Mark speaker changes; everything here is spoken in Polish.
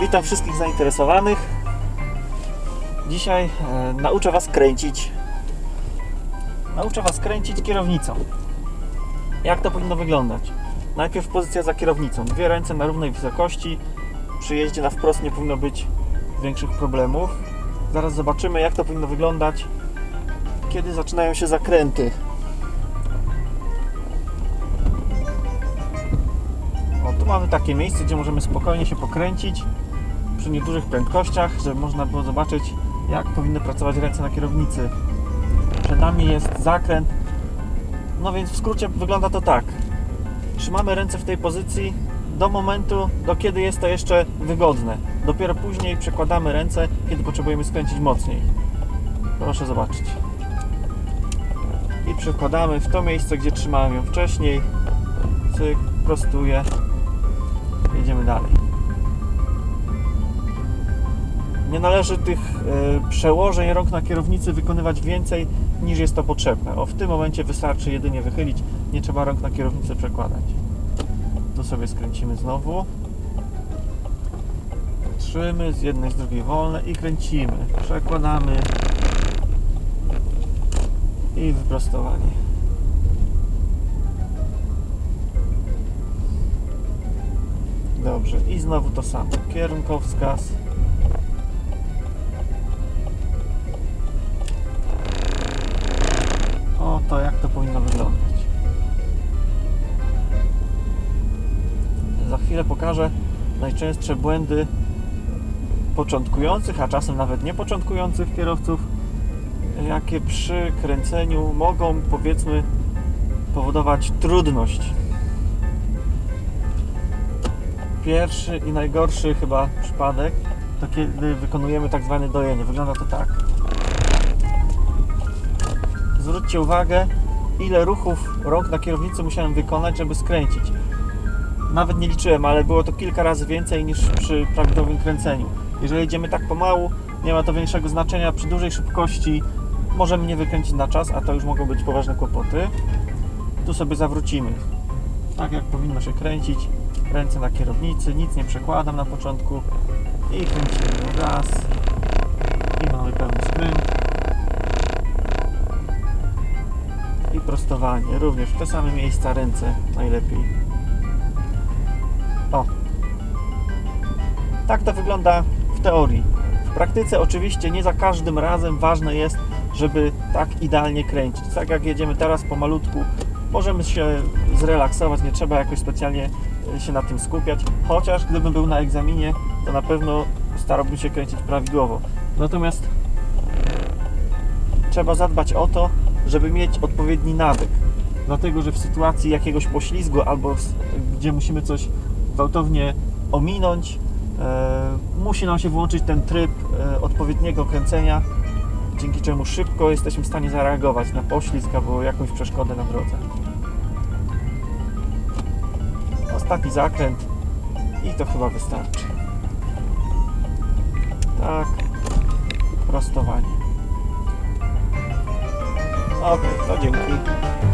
Speaker 1: Witam wszystkich zainteresowanych. Dzisiaj e, nauczę Was kręcić. Nauczę Was kręcić kierownicą. Jak to powinno wyglądać? Najpierw pozycja za kierownicą. Dwie ręce na równej wysokości. Przy jeździe na wprost nie powinno być większych problemów. Zaraz zobaczymy, jak to powinno wyglądać, kiedy zaczynają się zakręty. O, tu mamy takie miejsce, gdzie możemy spokojnie się pokręcić przy niedużych prędkościach, żeby można było zobaczyć, jak powinny pracować ręce na kierownicy. Przed nami jest zakręt. No więc w skrócie wygląda to tak. Trzymamy ręce w tej pozycji do momentu, do kiedy jest to jeszcze wygodne. Dopiero później przekładamy ręce, kiedy potrzebujemy skręcić mocniej. Proszę zobaczyć. I przekładamy w to miejsce, gdzie trzymałem ją wcześniej. Cyk, prostuję. Jedziemy dalej. Nie należy tych e, przełożeń rąk na kierownicy wykonywać więcej niż jest to potrzebne. O, w tym momencie wystarczy jedynie wychylić, nie trzeba rąk na kierownicę przekładać. Tu sobie skręcimy znowu. Trzymy z jednej, z drugiej wolne i kręcimy. Przekładamy i wyprostowanie. Dobrze, i znowu to samo. Kierunkowskaz. Chwilę pokażę najczęstsze błędy początkujących, a czasem nawet niepoczątkujących kierowców, jakie przy kręceniu mogą, powiedzmy, powodować trudność. Pierwszy i najgorszy chyba przypadek to kiedy wykonujemy tak zwane dojenie. Wygląda to tak. Zwróćcie uwagę, ile ruchów rąk na kierownicy musiałem wykonać, żeby skręcić. Nawet nie liczyłem, ale było to kilka razy więcej niż przy prawidłowym kręceniu. Jeżeli jedziemy tak pomału, nie ma to większego znaczenia. Przy dużej szybkości możemy nie wykręcić na czas, a to już mogą być poważne kłopoty. Tu sobie zawrócimy. Tak jak powinno się kręcić. Ręce na kierownicy, nic nie przekładam na początku. I kręcimy raz. I mamy pełny skręt. I prostowanie. Również w te same miejsca ręce najlepiej. O. Tak to wygląda w teorii. W praktyce oczywiście nie za każdym razem ważne jest, żeby tak idealnie kręcić. Tak jak jedziemy teraz pomalutku, możemy się zrelaksować, nie trzeba jakoś specjalnie e, się na tym skupiać. Chociaż gdybym był na egzaminie, to na pewno starałbym się kręcić prawidłowo. Natomiast trzeba zadbać o to, żeby mieć odpowiedni nawyk. Dlatego, że w sytuacji jakiegoś poślizgu albo gdzie musimy coś gwałtownie ominąć, e, musi nam się włączyć ten tryb e, odpowiedniego kręcenia, dzięki czemu szybko jesteśmy w stanie zareagować na poślizg albo jakąś przeszkodę na drodze. Ostatni zakręt i to chyba wystarczy. Tak, prostowanie. Ok, to dzięki.